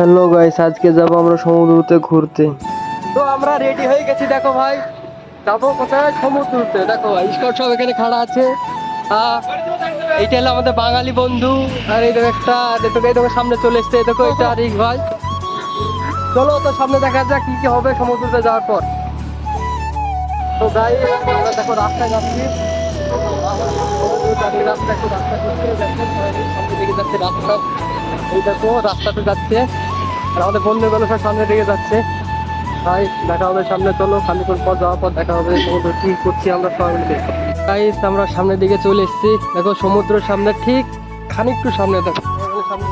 Hello guys আজকে যাব আমরা সমুদ্রতে ঘুরতে। তো আমরা রেডি হয়ে গেছি, দেখো ভাই। যাব কোথায়? সমুদ্রতে। দেখো ভাই স্কট সব এখানে খাড়া আছে। এইটা হলো আমাদের বাঙালি বন্ধু। আর এই দেখো একটা, দেখো, এই দেখো সামনে চলে এসছে দেখো, এটা আরিক ভাই। চলো, তো সামনে দেখা যাক কি কি হবে সমুদ্রতে যাওয়ার পর। তো গাই আমরা দেখো রাস্তায় যাচ্ছি। রাস্তা রাস্তা রাস্তা। এই দেখো, রাস্তাতে যাচ্ছে। আর আমাদের বন্ধুগুলো সব সামনে দিকে যাচ্ছে। তাই দেখা হবে সামনে, চলো খানিক্ষণ পর যাওয়ার পর দেখা হবে সমুদ্র কি করছি আমরা সবাই মিলে। গাইস আমরা সামনের দিকে চলে এসেছি। দেখো, সমুদ্রের সামনে, ঠিক খানিকটু সামনে, দেখো। সামনে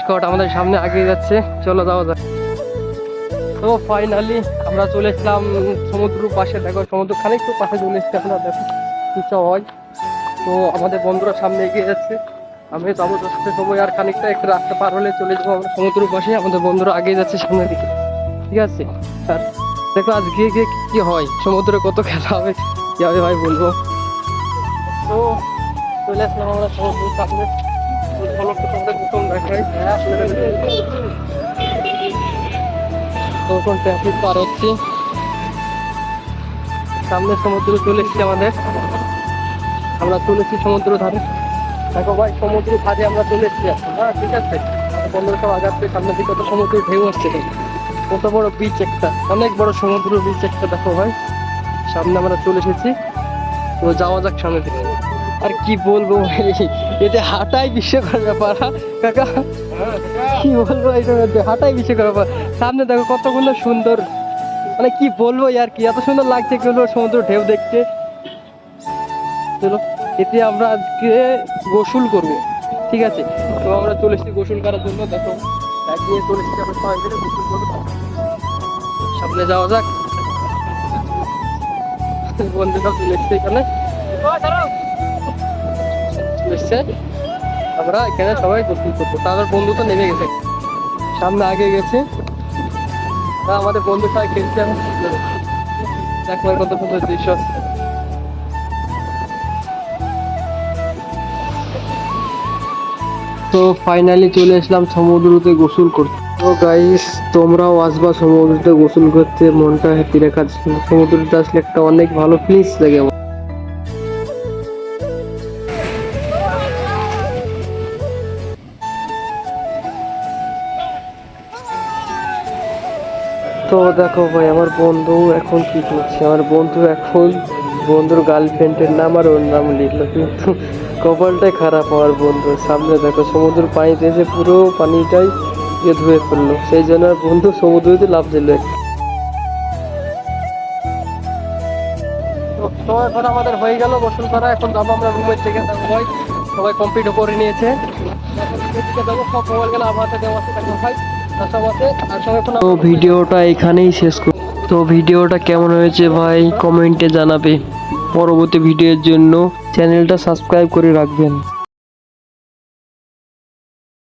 স্কট আমাদের সামনে আগে যাচ্ছে। চলো, যাওয়া যাক। তো ফাইনালি আমরা চলে এসলাম সমুদ্র পাশে। দেখো, সমুদ্র খানিকটু পাশে চলে এসছি আমরা, দেখো, কি সব হয় তো আমাদের বন্ধুরা সামনে এগিয়ে যাচ্ছে। আমি যাব দশটার সময় আর খানিকটা একটু রাস্তা পার হলে চলে যাব আমরা সমুদ্র পাশে। আমাদের বন্ধুরা আগিয়ে যাচ্ছে সামনের দিকে। ঠিক আছে? আর দেখো আজ গিয়ে গিয়ে কি- হয়? সমুদ্রে কত খেলা হবে? কী হবে ভাই বলব? তো চলে আসলাম আমরা সমুদ্রের সামনে। তখন পার হচ্ছে। সামনে সমুদ্র চলে এসছে আমাদের। আমরা চলেছি সমুদ্র ধারে। দেখো ভাই সমুদ্র ধারে আমরা চলে এসেছি হ্যাঁ ঠিক আছে। বন্ধুরা সব আগাচ্ছে সামনে দিকে কত সমুদ্রের ঢেউ আসছে। কত বড় বিচ একটা। অনেক বড় সমুদ্র বিচ একটা দেখো ভাই। সামনে আমরা চলে এসেছি। তো যাওয়া যাক সামনে দিকে। আর কি বলব এতে হাঁটাই বিশ্বকর ব্যাপার হ্যাঁ, কাকা কি বলব এটার মধ্যে হাঁটাই বিশ্বকর ব্যাপার। সামনে দেখো কতগুলো সুন্দর মানে কি বলব আর কি এত সুন্দর লাগছে বলব সমুদ্র ঢেউ দেখতে। চলো। এতে আমরা আজকে গোসল করব। ঠিক আছে? তো আমরা চলে এসেছি গোসল করার জন্য। দেখো নিয়ে চলে এসেছি আমরা সবাই মিলে গোসল করব। সামনে যাওয়া যাক। বন্ধুরা চলে এসছে এখানে। চলে এসছে। আমরা এখানে সবাই গোসল করব। তাদের বন্ধু তো নেমে গেছে। সামনে আগে গেছে। তা আমাদের বন্ধু সবাই খেলছে। দেখো কত সুন্দর দৃশ্য। তো ফাইনালি চলে আসলাম সমুদ্রতে গোসল করতে। তো গাইস তোমরাও আসবা সমুদ্রতে গোসল করতে, মনটা হ্যাপি জন্য সমুদ্রতে আসলে একটা অনেক ভালো ফিলিংস লাগে। তো দেখো ভাই, আমার বন্ধু এখন কি করছে? আমার বন্ধু এখন বন্ধুর গার্লফ্রেন্ডের নাম আর ওর নাম লিখলো কিন্তু কপালটাই খারাপ আমার বন্ধু। সামনে দেখো সমুদ্র পানিতে এসে পুরো পানিটাই ইয়ে ধুয়ে ফেলল। সেই জন্য আর বন্ধু সমুদ্রতে লাভ দিল। তো এখন আমাদের হয়ে গেল গোসল করা এখন যাব আমরা রুমের থেকে সবাই সবাই কমপ্লিট করে নিয়েছে। যাব সব মোবাইল গেলে আমার ভাই তো ভিডিওটা এখানেই শেষ কর তো ভিডিওটা কেমন হয়েছে ভাই? কমেন্টে জানাবে। পরবর্তী ভিডিওর জন্য চ্যানেলটা সাবস্ক্রাইব করে রাখবেন।